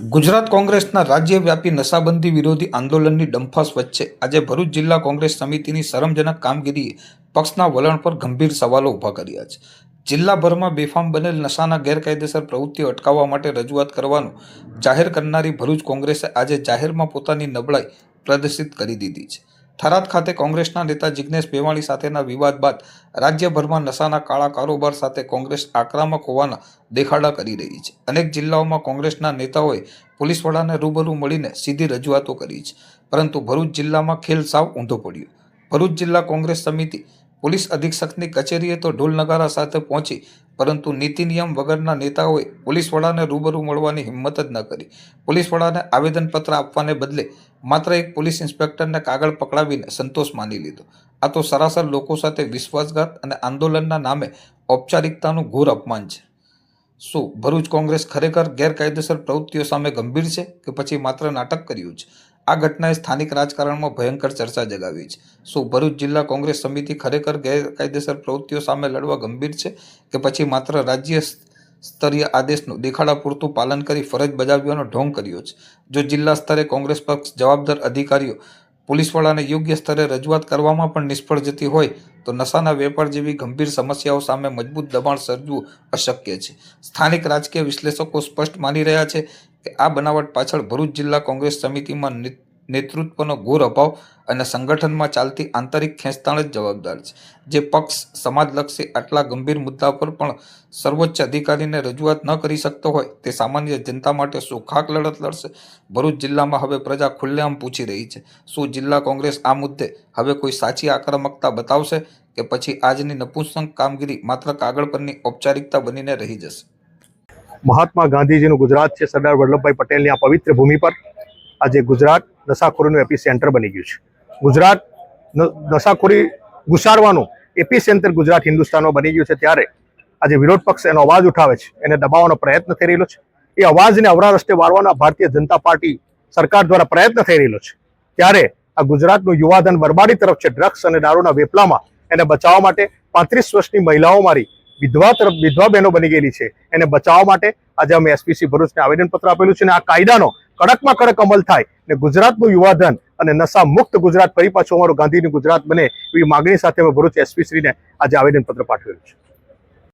ગુજરાત કોંગ્રેસના રાજ્યવ્યાપી નશાબંધી વિરોધી આંદોલનની ડંફાસ વચ્ચે આજે ભરૂચ જિલ્લા કોંગ્રેસ સમિતિની શરમજનક કામગીરીએ પક્ષના વલણ પર ગંભીર સવાલો ઊભા કર્યા છે. જિલ્લાભરમાં બેફામ બનેલ નશાના ગેરકાયદેસર પ્રવૃત્તિઓ અટકાવવા માટે રજૂઆત કરવાનું જાહેર કરનારી ભરૂચ કોંગ્રેસે આજે જાહેરમાં પોતાની નબળાઈ પ્રદર્શિત કરી દીધી છે. થરાદ ખાતે કોંગ્રેસના નેતા જિજ્ઞેશ મેવાણી સાથેના વિવાદ બાદ રાજ્યભરમાં નશાના કાળા કારોબાર સાથે કોંગ્રેસ આક્રમક હોવાના દેખાડા કરી રહી છે. અનેક જિલ્લાઓમાં કોંગ્રેસના નેતાઓએ પોલીસ વડાને રૂબરૂ મળીને સીધી રજૂઆતો કરી છે. પરંતુ ભરૂચ જિલ્લામાં ખેલ સાવ ઊંધો પડ્યો. ભરૂચ જિલ્લા કોંગ્રેસ સમિતિ પોલીસ અધિક્ષકની કચેરીએ તો ઢોલ નગારા સાથે પહોંચી, પરંતુ નીતિ નિયમ વગરના નેતાઓએ પોલીસ વડાને રૂબરૂ મળવાની હિંમત જ ન કરી. પોલીસ વડાને આવેદનપત્ર આપવાને બદલે માત્ર એક પોલીસ ઇન્સ્પેક્ટરને કાગળ પકડાવીને સંતોષ માની લીધો. આ તો સરાસર લોકો સાથે વિશ્વાસઘાત અને આંદોલનના નામે ઔપચારિકતાનું ઘોર અપમાન છે. શું ભરૂચ કોંગ્રેસ ખરેખર ગેરકાયદેસર પ્રવૃત્તિઓ સામે ગંભીર છે કે પછી માત્ર નાટક કર્યું છે? આ ઘટનાએ સ્થાનિક રાજકારણમાં ભયંકર ચર્ચા જગાવી છે. શું ભરૂચ જિલ્લા કોંગ્રેસ સમિતિ ખરેખર ગેરકાયદેસર પ્રવૃત્તિઓ સામે લડવા ગંભીર છે કે પછી માત્ર રાજ્ય સ્તરીય આદેશનું દેખાડા પૂરતું પાલન કરી ફરજ બજાવવાનો ઢોંગ કર્યો છે? જો જિલ્લા સ્તરે કોંગ્રેસ પક્ષ જવાબદાર અધિકારીઓ પોલીસવાળાને યોગ્ય સ્તરે રજૂઆત કરવામાં પણ નિષ્ફળ જતી હોય, તો નશાના વેપાર જેવી ગંભીર સમસ્યાઓ સામે મજબૂત દબાણ સર્જવું અશક્ય છે. સ્થાનિક રાજકીય વિશ્લેષકો સ્પષ્ટ માની રહ્યા છે કે આ બનાવટ પાછળ ભરૂચ જિલ્લા કોંગ્રેસ સમિતિમાં નેતૃત્વનો ઘોર અભાવ અને સંગઠનમાં ચાલતી આંતરિક ખેંચતાણ જ જવાબદાર છે. જે પક્ષ સમાજલક્ષી આટલા ગંભીર મુદ્દા પર પણ સર્વોચ્ચ અધિકારીને રજૂઆત ન કરી શકતો હોય તે સામાન્ય જનતા માટે શું ખાક લડત લડશે? ભરૂચ જિલ્લામાં હવે પ્રજા ખુલ્લેઆમ પૂછી રહી છે. શું જિલ્લા કોંગ્રેસ આ મુદ્દે હવે કોઈ સાચી આક્રમકતા બતાવશે કે પછી આજની નપુંસક કામગીરી માત્ર કાગળ પરની ઔપચારિકતા બનીને રહી જશે? મહાત્મા ગાંધીજીનું ગુજરાત છે, સરદાર વલ્લભભાઈ પટેલની આ પવિત્ર ભૂમિ પર આજે ગુજરાત નશાખોરીનું એપી સેન્ટર બની ગયું છે. ગુજરાત નશાખોરી ઘુસાડવાનું એપી સેન્ટર ગુજરાત હિન્દુસ્તાનમાં બની ગયું છે ત્યારે આજે વિરોધ પક્ષ એનો અવાજ ઉઠાવે છે, એને દબાવવાનો પ્રયત્ન થઈ રહેલો છે. એ અવાજને અવરા રસ્તે વાળવાનો ભારતીય જનતા પાર્ટી સરકાર દ્વારા પ્રયત્ન થઈ રહેલો છે. ત્યારે આ ગુજરાતનું યુવાધન બરબાદી તરફ છે, ડ્રગ્સ અને દારૂના વેપલામાં એને બચાવવા માટે પાંત્રીસ વર્ષની મહિલાઓ મારી વિધવા તરફ વિધવા બહેનો બની ગયેલી છે. એને બચાવવા માટે આજે અમે એસપીસી ભરૂચને આવેદનપત્ર આપેલું છે અને આ કાયદાનો કડકમાં કડક અમલ થાય ને ગુજરાતનું યુવાધન અને નશા મુક્ત ગુજરાત ફરી પાછું અમારું ગાંધીનું ગુજરાત બને એવી માગણી સાથે અમે ભરૂચ એસપી શ્રીને આજે આવેદનપત્ર પાઠવેલું છે.